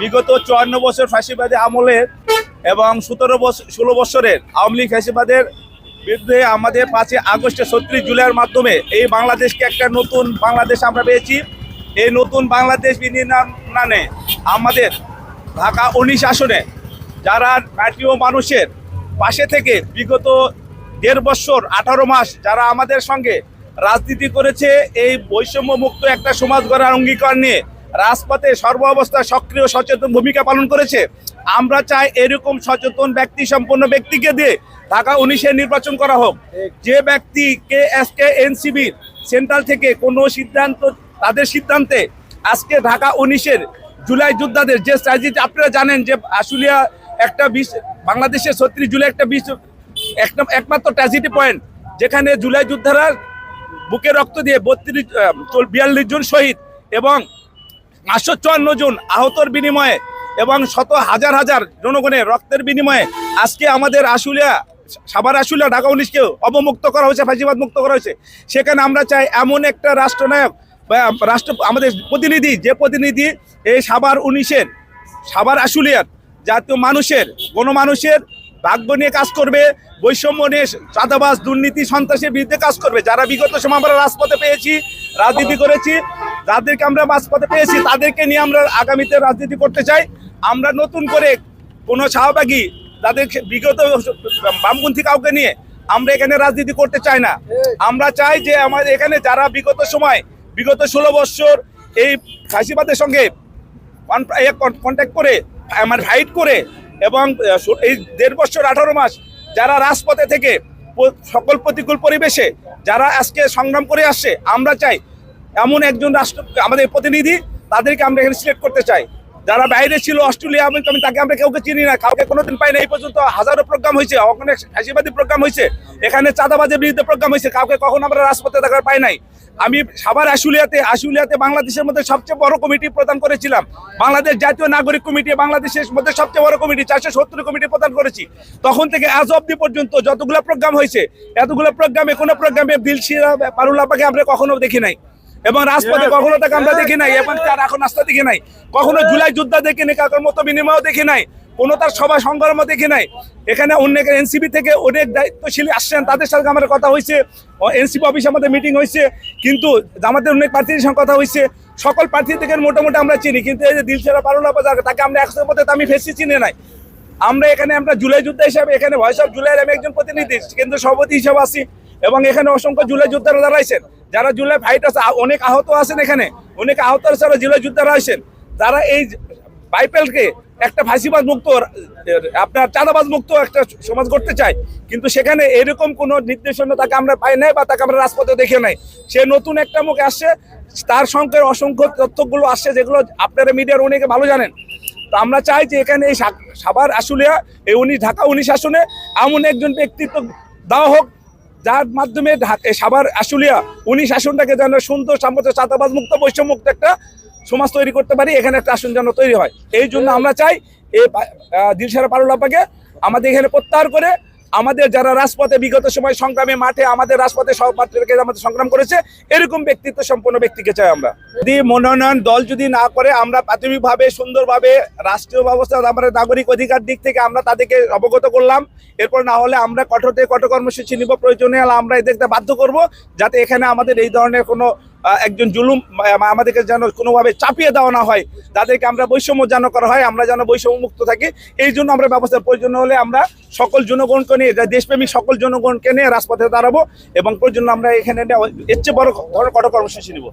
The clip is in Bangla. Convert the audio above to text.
বিগত চুয়ান্ন বছর ফাঁসিবাদী আমলের এবং সতেরো বছর ষোলো বছরের আওয়ামী লীগ ফাঁসিবাদের বিরুদ্ধে আমাদের পাঁচই আগস্টে, ছত্রিশ জুলাইয়ের মাধ্যমে এই বাংলাদেশকে একটা নতুন বাংলাদেশ আমরা পেয়েছি। এই নতুন বাংলাদেশ বিনির্মাণে আমাদের ঢাকা উনিশ আসনে যারা ও মানুষের পাশে থেকে বিগত দেড় বছর, আঠারো মাস যারা আমাদের সঙ্গে রাজনীতি করেছে, এই বৈষম্য মুক্ত একটা সমাজ গড়ার অঙ্গীকার নিয়ে রাজপথে সর্ব অবস্থায় সক্রিয় সচেতন ভূমিকা পালন করেছে। আমরা চাই এরকম সচেতন ব্যক্তি সম্পন্ন ব্যক্তিকে দিয়ে ঢাকা উনিশে নির্বাচন করা হোক। যে ব্যক্তি কে এস কে এনসিবির সেন্ট্রাল থেকে কোনো সিদ্ধান্ত, তাদের সিদ্ধান্তে আজকে ঢাকা উনিশের জুলাই যোদ্ধাদের যে স্ট্র্যাটেজি আপনারা জানেন যে আশুলিয়া একটা বিশ, বাংলাদেশের ছত্রিশ জুলাই একটা বিশ একমাত্র ট্র্যাজেডি পয়েন্ট, যেখানে জুলাই যোদ্ধারা বুকে রক্ত দিয়ে বত্রিশ বিয়াল্লিশ জন শহীদ এবং পাঁচশো চুয়ান্ন জন আহতর বিনিময়ে এবং শত হাজার হাজার জনগণের রক্তের বিনিময়ে আজকে আমাদের আশুলিয়া সাবার আশুলিয়া, ঢাকা উনিশকে অবমুক্ত করা হয়েছে, ফাঁসিবাদ মুক্ত করা হয়েছে। সেখানে আমরা চাই এমন একটা রাষ্ট্রনায়ক রাষ্ট্র, আমাদের প্রতিনিধি, যে প্রতিনিধি এই সাবার উনিশের সাবার আশুলিয়ার জাতীয় মানুষের, গণমানুষের ভাগ্য নিয়ে কাজ করবে, বৈষম্য নিয়ে চাঁদাবাজ, দুর্নীতি, সন্ত্রাসের বিরুদ্ধে কাজ করবে। যারা বিগত সময় আমরা রাজপথে পেয়েছি, রাজনীতি করেছি যাদেরকে আমরা রাজপথে পেয়েছি, তাদেরকে নিয়ে আমরা আগামীতে রাজনীতি করতে চাই। আমরা নতুন করে কোনো শাহবাগী তাদের বিগত বামপন্থী কাউকে নিয়ে আমরা এখানে রাজনীতি করতে চাই না। আমরা চাই যে আমাদের এখানে যারা বিগত সময়, বিগত ষোলো বৎসর এই ফাঁসিবাদের সঙ্গে কন্ট্যাক্ট করে, আমার ফাইট করে এবং এই দেড় বছর, আঠারো মাস যারা রাজপথে থেকে সকল প্রতিকূল পরিবেশে যারা আজকে সংগ্রাম করে আসছে, আমরা চাই এমন একজন রাষ্ট্র, আমাদের প্রতিনিধি তাদেরকে আমরা এখানে সিলেক্ট করতে চাই। যারা বাইরে ছিল, অস্ট্রেলিয়া আমি তাকে আমরা কাউকে চিনি না, কাউকে কোনোদিন পাই না এই পর্যন্ত হাজারো প্রোগ্রাম হয়েছে, অনেক ফাঁসিবাদী প্রোগ্রাম হয়েছে। এখানে চাঁদাবাজের বিরুদ্ধে প্রোগ্রাম হয়েছে, কাউকে কখনো আমরা রাজপথে দেখার পাই নাই। আমি সাবার আশুলিয়াতে আশুলিয়াতে বাংলাদেশের মধ্যে সবচেয়ে বড় কমিটি প্রদান করেছিলাম। বাংলাদেশ জাতীয় নাগরিক কমিটি বাংলাদেশের মধ্যে সবচেয়ে বড় কমিটি চারশো সত্তর কমিটি প্রদান করেছি। তখন থেকে আজ অব্দি পর্যন্ত যতগুলো প্রোগ্রাম হয়েছে, এতগুলো প্রোগ্রামে কোনো প্রোগ্রামে দিলশিরা পারুল্লাপাকে আমরা কখনো দেখি নাই। এবং রাজপথে কখনো তাকে আমরা দেখি নাই এবং তার এখন রাস্তা দেখি নাই। কখনো জুলাই যোদ্ধা দেখি নাই কাকার মতো বিনিময় দেখি নাই কোনো তার সভা সংগ্রামও দেখি নাই। এখানে অনেক এনসিবি থেকে অনেক দায়িত্বশীল আসছেন তাদের সাথে আমার কথা হয়েছে এনসিপি অফিসে আমাদের মিটিং হয়েছে কিন্তু আমাদের অনেক প্রার্থীদের সঙ্গে কথা হয়েছে সকল প্রার্থী থেকে মোটামুটি আমরা চিনি কিন্তু এই যে দিলছেড়া পারুলা বাজার তাকে আমরা একশো মধ্যে আমি ফেসি চিনি নাই। আমরা এখানে আমরা জুলাই যোদ্ধা হিসাবে এখানে ভয়েস অফ জুলাইয়ের আমি একজন প্রতিনিধি কেন্দ্র সভাপতি হিসাবে আছি। এবং এখানে অসংখ্য জুলাই যোদ্ধারা দাঁড়াইছেন। যারা জুলাই ফাইট আছে অনেক আহত আছেন এখানে। অনেক আহত আছে জুলাই যোদ্ধারা আছেন যারা এই বাইপেলকে একটা ফাঁসিবাজ মুক্ত আপনার চাঁদাবাজ মুক্ত একটা সমাজ করতে চায়, কিন্তু সেখানে এরকম কোনো নির্দেশনা তাকে আমরা পাই নাই বা তাকে আমরা রাজপথে দেখে নাই। সে নতুন একটা মুখে আসছে, তার সঙ্গে অসংখ্য তথ্যগুলো আসছে যেগুলো আপনারা মিডিয়ার অনেকে ভালো জানেন। তো আমরা চাই যে এখানে এই সা- সাভার আশুলিয়া, এই উনিশ ঢাকা উনিশ আসনে এমন একজন ব্যক্তিত্ব দেওয়া হোক যার মাধ্যমে সাবার আশুলিয়া উনিশ আসনটাকে যেন সুন্দর সাম্প্রত চাঁদাবাজ মুক্ত বৈষম্য মুক্ত একটা সমাজ তৈরি করতে পারি, এখানে একটা আসন যেন তৈরি হয়। এই জন্য আমরা চাই এই দিলসারা পারুলাপাকে আমাদের এখানে প্রত্যাহার করে আমাদের যারা রাজপথে বিগত সময় সংগ্রামে মাঠে আমাদের রাজপথে রেখে আমাদের সংগ্রাম করেছে, এরকম ব্যক্তিত্ব সম্পন্ন ব্যক্তিকে চাই আমরা। যদি মনোনয়ন দল যদি না করে, আমরা প্রাথমিকভাবে, সুন্দরভাবে, রাষ্ট্রীয় ব্যবস্থা, আমাদের নাগরিক অধিকার দিক থেকে আমরা তাদেরকে অবগত করলাম। এরপর না হলে আমরা কঠোর থেকে কঠোর কর্মসূচি নিব, প্রয়োজনে আমরা এদেরকে বাধ্য করব, যাতে এখানে আমাদের এই ধরনের কোনো একজন জুলুম আমাদেরকে যেন কোনোভাবে চাপিয়ে দেওয়া না হয়, তাদেরকে আমরা বৈষম্য যেন করা হয়, আমরা যেন বৈষম্য মুক্ত থাকি, এই জন্য আমরা ব্যবস্থার প্রয়োজন হলে আমরা সকল জনগণকে নিয়ে যা দেশপ্রেমিক সকল জনগণকে নিয়ে রাজপথে দাঁড়াবো এবং প্রয়োজন আমরা এখানে এর চেয়ে বড় ধরনের কঠোর কর্মসূচি নিব।